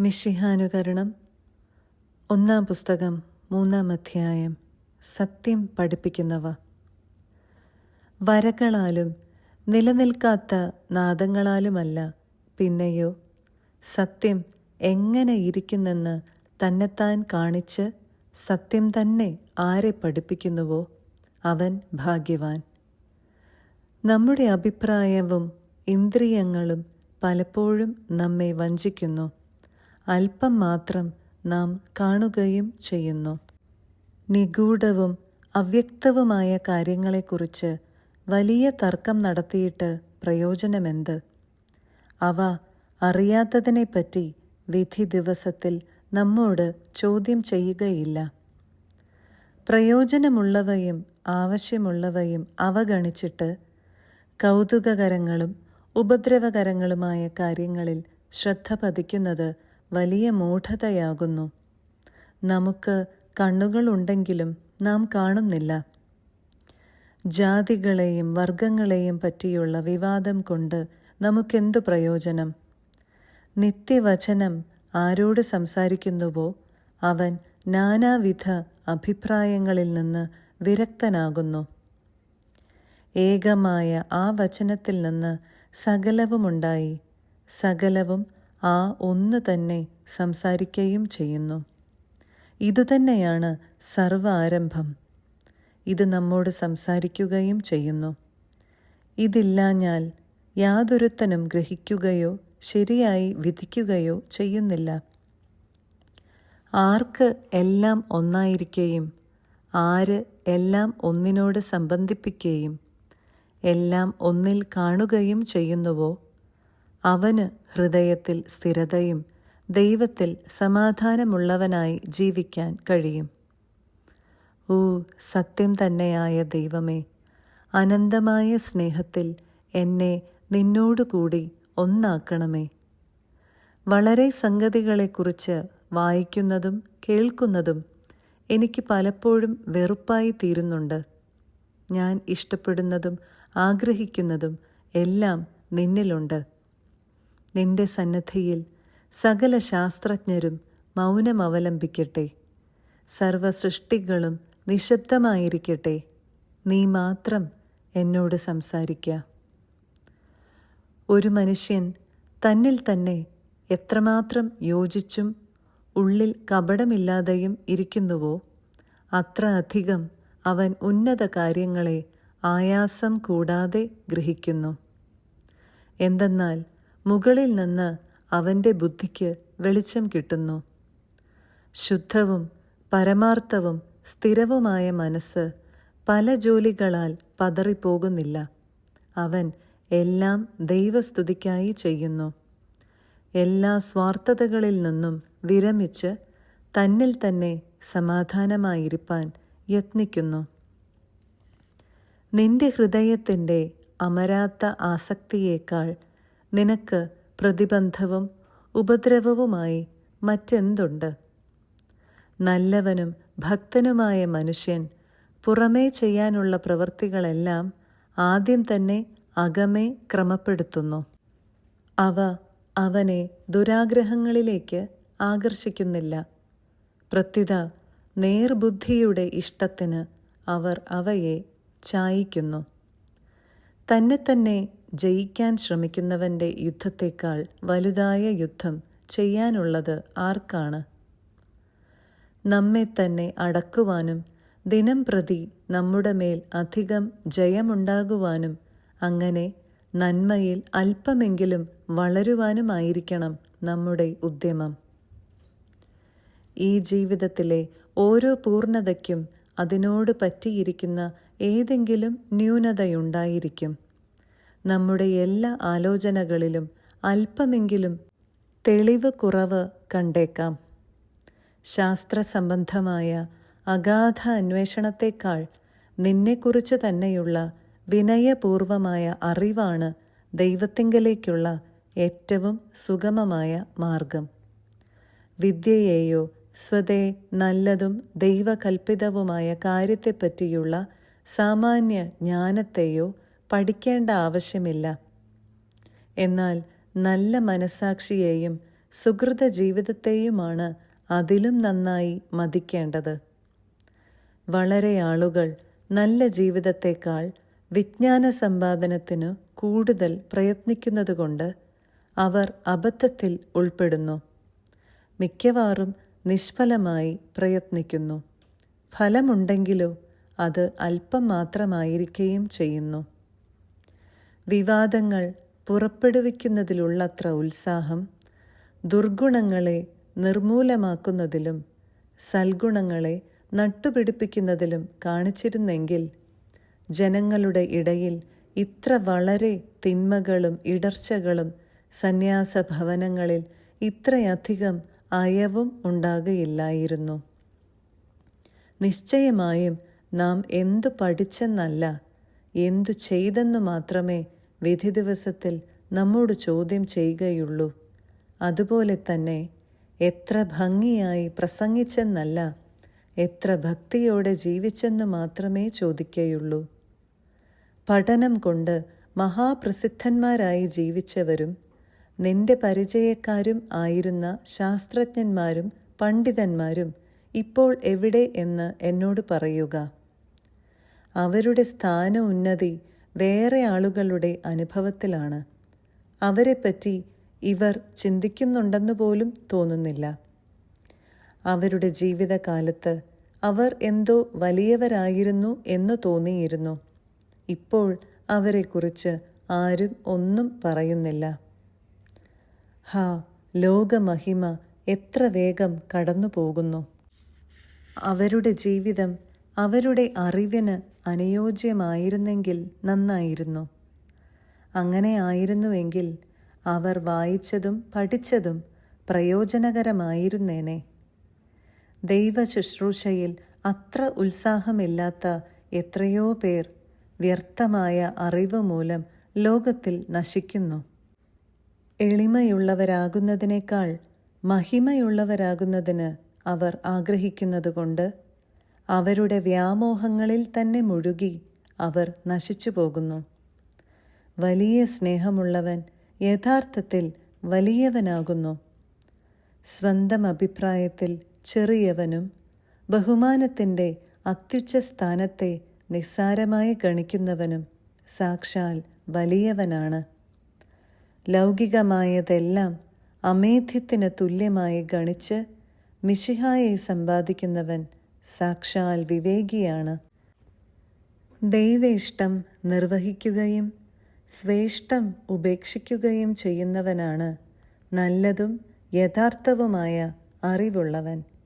മിഷിഹാനുകരണം ഒന്നാം പുസ്തകം മൂന്നാം അധ്യായം സത്യം പഠിപ്പിക്കുന്നവ. വരകളാലും നിലനിൽക്കാത്ത നാദങ്ങളാലുമല്ല പിന്നെയോ സത്യം എങ്ങനെ ഇരിക്കുന്നെന്ന് തന്നെത്താൻ കാണിച്ച് സത്യം തന്നെ ആരെ പഠിപ്പിക്കുന്നുവോ അവൻ ഭാഗ്യവാൻ. നമ്മുടെ അഭിപ്രായവും ഇന്ദ്രിയങ്ങളും പലപ്പോഴും നമ്മെ വഞ്ചിക്കുന്നു. അല്പം മാത്രം നാം കാണുകയും ചെയ്യുന്നു. നിഗൂഢവും അവ്യക്തവുമായ കാര്യങ്ങളെക്കുറിച്ച് വലിയ തർക്കം നടത്തിയിട്ട് പ്രയോജനമെന്ത്? അവ അറിയാത്തതിനെപ്പറ്റി വിധി ദിവസത്തിൽ നമ്മോട് ചോദ്യം ചെയ്യുകയില്ല. പ്രയോജനമുള്ളവയും ആവശ്യമുള്ളവയും അവഗണിച്ചിട്ട് കൗതുകകരങ്ങളും ഉപദ്രവകരങ്ങളുമായ കാര്യങ്ങളിൽ ശ്രദ്ധ പതിക്കുന്നത് വലിയ മൂഢതയാകുന്നു. നമുക്ക് കണ്ണുകളുണ്ടെങ്കിലും നാം കാണുന്നില്ല. ജാതികളെയും വർഗങ്ങളെയും പറ്റിയുള്ള വിവാദം കൊണ്ട് നമുക്കെന്തു പ്രയോജനം? നിത്യവചനം ആരോട് സംസാരിക്കുന്നുവോ? അവൻ നാനാവിധ അഭിപ്രായങ്ങളിൽ നിന്ന് വിരക്തനാകുന്നു. ഏകമായ ആ വചനത്തിൽ നിന്ന് സകലവുമുണ്ടായി. സകലവും ആ ഒന്ന് തന്നെ സംസാരിക്കുകയും ചെയ്യുന്നു. ഇതുതന്നെയാണ് സർവ ആരംഭം ഇത് നമ്മോട് സംസാരിക്കുകയും ചെയ്യുന്നു. ഇതില്ലാഞ്ഞാൽ യാതൊരുത്തനും ഗ്രഹിക്കുകയോ ശരിയായി വിധിക്കുകയോ ചെയ്യുന്നില്ല. ആർക്ക് എല്ലാം ഒന്നായിരിക്കുകയും ആര് എല്ലാം ഒന്നിനോട് സംബന്ധിപ്പിക്കുകയും എല്ലാം ഒന്നിൽ കാണുകയും ചെയ്യുന്നുവോ അവന് ഹൃദയത്തിൽ സ്ഥിരതയും ദൈവത്തിൽ സമാധാനമുള്ളവനായി ജീവിക്കാൻ കഴിയും. ഓ സത്യം തന്നെയായ ദൈവമേ അനന്തമായ സ്നേഹത്തിൽ എന്നെ നിന്നോടുകൂടി ഒന്നാക്കണമേ. വളരെ സംഗതികളെക്കുറിച്ച് വായിക്കുന്നതും കേൾക്കുന്നതും എനിക്ക് പലപ്പോഴും വെറുപ്പായി തീരുന്നുണ്ട്. ഞാൻ ഇഷ്ടപ്പെടുന്നതും ആഗ്രഹിക്കുന്നതും എല്ലാം നിന്നിലുണ്ട്. നിന്റെ സന്നദ്ധിയിൽ സകല ശാസ്ത്രജ്ഞരും മൗനം അവലംബിക്കട്ടെ സർവസൃഷ്ടികളും നിശബ്ദമായിരിക്കട്ടെ. നീ മാത്രം എന്നോട് സംസാരിക്ക. ഒരു മനുഷ്യൻ തന്നിൽ തന്നെ എത്രമാത്രം യോജിച്ചും ഉള്ളിൽ കപടമില്ലാതെയും ഇരിക്കുന്നുവോ അത്ര അധികം അവൻ ഉന്നത കാര്യങ്ങളെ ആയാസം കൂടാതെ ഗ്രഹിക്കുന്നു. എന്തെന്നാൽ മുകളിൽ നിന്ന് അവന്റെ ബുദ്ധിക്ക് വെളിച്ചം കിട്ടുന്നു. ശുദ്ധവും പരമാർത്ഥവും സ്ഥിരവുമായ മനസ്സ് പല ജോലികളാൽ പതറിപ്പോകുന്നില്ല. അവൻ എല്ലാം ദൈവസ്തുതിക്കായി ചെയ്യുന്നു. എല്ലാ സ്വാർത്ഥതകളിൽ നിന്നും വിരമിച്ച് തന്നിൽ തന്നെ സമാധാനമായിരിക്കാൻ യത്നിക്കുന്നു. നിന്റെ ഹൃദയത്തിന്റെ അമരാത്ത ആസക്തിയേക്കാൾ നിനക്ക് പ്രതിബന്ധവും ഉപദ്രവവുമായി മറ്റെന്തുണ്ട്? നല്ലവനും ഭക്തനുമായ മനുഷ്യൻ പുറമേ ചെയ്യാനുള്ള പ്രവൃത്തികളെല്ലാം ആദ്യം തന്നെ അകമേ ക്രമപ്പെടുത്തുന്നു. അവ അവനെ ദുരാഗ്രഹങ്ങളിലേക്ക് ആകർഷിക്കുന്നില്ല. പ്രത്യുത നേർബുദ്ധിയുടെ ഇഷ്ടത്തിന് അവർ അവയെ ചായിക്കുന്നു. തന്നെ തന്നെ ജയിക്കാൻ ശ്രമിക്കുന്നവന്റെ യുദ്ധത്തേക്കാൾ വലുതായ യുദ്ധം ചെയ്യാനുള്ളത് ആർക്കാണ്? നമ്മെ തന്നെ അടക്കുവാനും ദിനം പ്രതി നമ്മുടെ മേൽ അധികം ജയമുണ്ടാകുവാനും അങ്ങനെ നന്മയിൽ അല്പമെങ്കിലും വളരുവാനുമായിരിക്കണം നമ്മുടെ ഉദ്യമം. ഈ ജീവിതത്തിലെ ഓരോ പൂർണതയ്ക്കും അതിനോട് പറ്റിയിരിക്കുന്ന ഏതെങ്കിലും ന്യൂനതയുണ്ടായിരിക്കും. നമ്മുടെ എല്ലാ ആലോചനകളിലും അല്പമെങ്കിലും തെളിവ് കുറവ് കണ്ടേക്കാം. ശാസ്ത്രസംബന്ധമായ അഗാധ അന്വേഷണത്തെക്കാൾ നിന്നെക്കുറിച്ച് തന്നെയുള്ള വിനയപൂർവമായ അറിവാണ് ദൈവത്തിങ്കലേക്കുള്ള ഏറ്റവും സുഗമമായ മാർഗം. വിദ്യയെയോ സ്വതേ നല്ലതും ദൈവകൽപ്പിതവുമായ കാര്യത്തെപ്പറ്റിയുള്ള സാമാന്യ ജ്ഞാനത്തെയോ പഠിക്കേണ്ട ആവശ്യമില്ല. എന്നാൽ നല്ല മനസാക്ഷിയെയും സുഹൃത ജീവിതത്തെയുമാണ് അതിലും നന്നായി മതിക്കേണ്ടത്. വളരെ ആളുകൾ നല്ല ജീവിതത്തേക്കാൾ വിജ്ഞാന സമ്പാദനത്തിനു കൂടുതൽ പ്രയത്നിക്കുന്നതുകൊണ്ട് അവർ അബദ്ധത്തിൽ ഉൾപ്പെടുന്നു. മിക്കവാറും നിഷ്ഫലമായി പ്രയത്നിക്കുന്നു. ഫലമുണ്ടെങ്കിലോ അത് അല്പം മാത്രമായിരിക്കുകയും ചെയ്യുന്നു. വിവാദങ്ങൾ പുറപ്പെടുവിക്കുന്നതിലുള്ളത്ര ഉത്സാഹം ദുർഗുണങ്ങളെ നിർമൂലമാക്കുന്നതിലും സൽഗുണങ്ങളെ നട്ടുപിടിപ്പിക്കുന്നതിലും കാണിച്ചിരുന്നെങ്കിൽ ജനങ്ങളുടെ ഇടയിൽ ഇത്ര വളരെ തിന്മകളും ഇടർച്ചകളും സന്യാസ ഭവനങ്ങളിൽ ഇത്രയധികം അയവും ഉണ്ടാകുകയില്ലായിരുന്നു. നിശ്ചയമായും നാം എന്തു പഠിച്ചെന്നല്ല എന്തു ചെയ്തെന്നു മാത്രമേ വിധി ദിവസത്തിൽ നമ്മോട് ചോദ്യം ചെയ്യുകയുള്ളൂ. അതുപോലെ തന്നെ എത്ര ഭംഗിയായി പ്രസംഗിച്ചെന്നല്ല എത്ര ഭക്തിയോടെ ജീവിച്ചെന്ന് മാത്രമേ ചോദിക്കുകയുള്ളൂ. പഠനം കൊണ്ട് മഹാപ്രസിദ്ധന്മാരായി ജീവിച്ചവരും നിന്റെ പരിചയക്കാരും ആയിരുന്ന ശാസ്ത്രജ്ഞന്മാരും പണ്ഡിതന്മാരും ഇപ്പോൾ എവിടെ എന്ന് എന്നോട് പറയുക. അവരുടെ സ്ഥാന ഉന്നതി വേറെ ആളുകളുടെ അനുഭവത്തിലാണ്. അവരെപ്പറ്റി ഇവർ ചിന്തിക്കുന്നുണ്ടെന്ന് പോലും തോന്നുന്നില്ല. അവരുടെ ജീവിതകാലത്ത് അവർ എന്തോ വലിയവരായിരുന്നു എന്ന് തോന്നിയിരുന്നു. ഇപ്പോൾ അവരെക്കുറിച്ച് ആരും ഒന്നും പറയുന്നില്ല. ഹാ ലോകമഹിമ എത്ര വേഗം കടന്നു പോകുന്നു അവരുടെ ജീവിതം അവരുടെ അറിവിന് അനുയോജ്യമായിരുന്നെങ്കിൽ നന്നായിരുന്നു. അങ്ങനെ ആയിരുന്നുവെങ്കിൽ അവർ വായിച്ചതും പഠിച്ചതും പ്രയോജനകരമായിരുന്നേനെ. ദൈവ ശുശ്രൂഷയിൽ അത്ര ഉത്സാഹമില്ലാത്ത എത്രയോ പേർ വ്യർത്ഥമായ അറിവ് മൂലം ലോകത്തിൽ നശിക്കുന്നു. എളിമയുള്ളവരാകുന്നതിനേക്കാൾ മഹിമയുള്ളവരാകുന്നതിന് അവർ ആഗ്രഹിക്കുന്നതുകൊണ്ട് അവരുടെ വ്യാമോഹങ്ങളിൽ തന്നെ മുഴുകി അവർ നശിച്ചു പോകുന്നു. വലിയ സ്നേഹമുള്ളവൻ യഥാർത്ഥത്തിൽ വലിയവനാകുന്നു. സ്വന്തം അഭിപ്രായത്തിൽ ചെറിയവനും ബഹുമാനത്തിന്റെ അത്യുച്ച സ്ഥാനത്തെ നിസ്സാരമായി ഗണിക്കുന്നവനും സാക്ഷാൽ വലിയവനാണ്. ലൗകികമായതെല്ലാം അമേധ്യത്തിന് തുല്യമായി ഗണിച്ച് മിശിഹായെ സമ്പാദിക്കുന്നവൻ സാക്ഷാൽ വിവേകിയാണ്. ദൈവേഷ്ടം നിർവഹിക്കുകയും സ്വേഷ്ടം ഉപേക്ഷിക്കുകയും ചെയ്യുന്നവനാണ്. നല്ലതും യഥാർത്ഥവുമായ അറിവുള്ളവൻ.